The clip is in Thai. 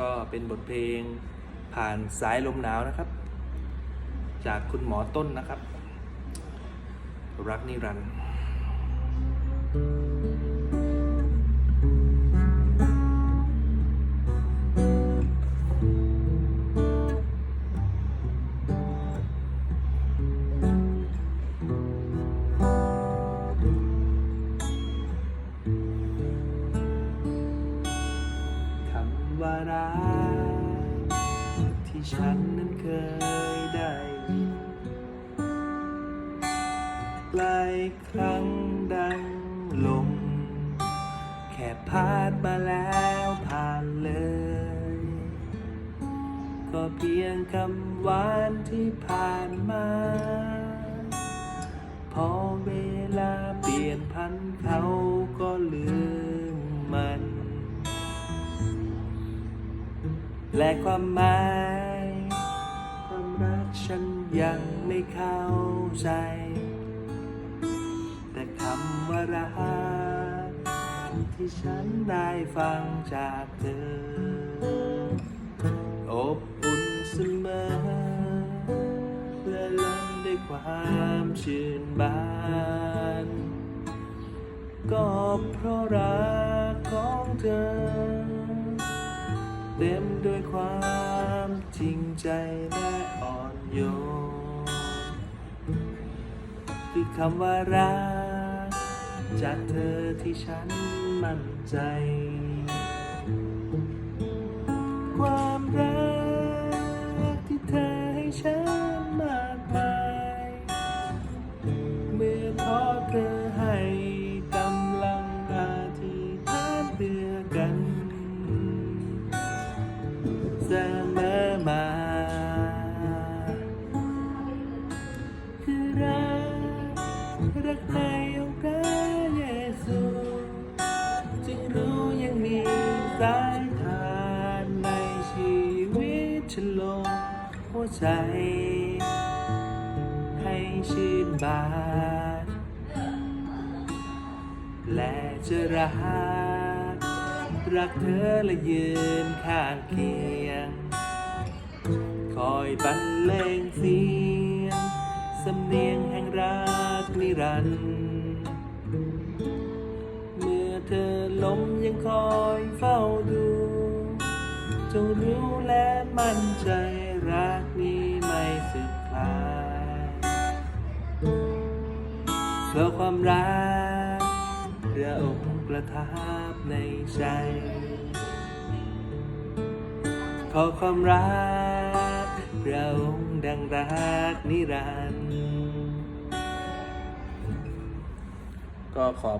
ก็เป็นบทเพลงผ่านสายลมหนาวนะครับ จากคุณหมอต้นนะครับ รักนิรันดร์ ว่ารักที่ฉันนั้นเคยได้ยินหลายครั้งดังลม แค่พาดมาแล้วผ่านเลย ก็เพียงคำหวานที่ผ่านมา พอเวลาเปลี่ยนพันเขาก็ลืม และความหมาย ความรักฉันยังไม่เข้าใจ แต่คำว่ารักที่ฉันได้ฟังจากเธอ อบอุ่นเสมอและล้นด้วยความชื่นบาน ก็เพราะรักของเธอ ต็มด้วยความจริงใจและอ่อนโยนคือคำว่ารัก จากเธอที่ฉันมั่นใจ ความ เสมอมาคือรักรักในองค์พระเยซูจึงรู้ยังมีสายทานในชีวิตฉันลงหัวใจ ให้ชื่นบานและจะรัก รักเธอและยืนข้างเคียง คอยบรรเลงเสียง สำเนียงแห่งรักนิรันดร์เมื่อเธอล้มยังคอยเฝ้าดู จงรู้และมั่นใจรักนี้ไม่สึกคลายเพราะความรักพระองค์ประทับ ในใจ ขอความรักพระองค์ดังรักนิรันดร์ก็ขอ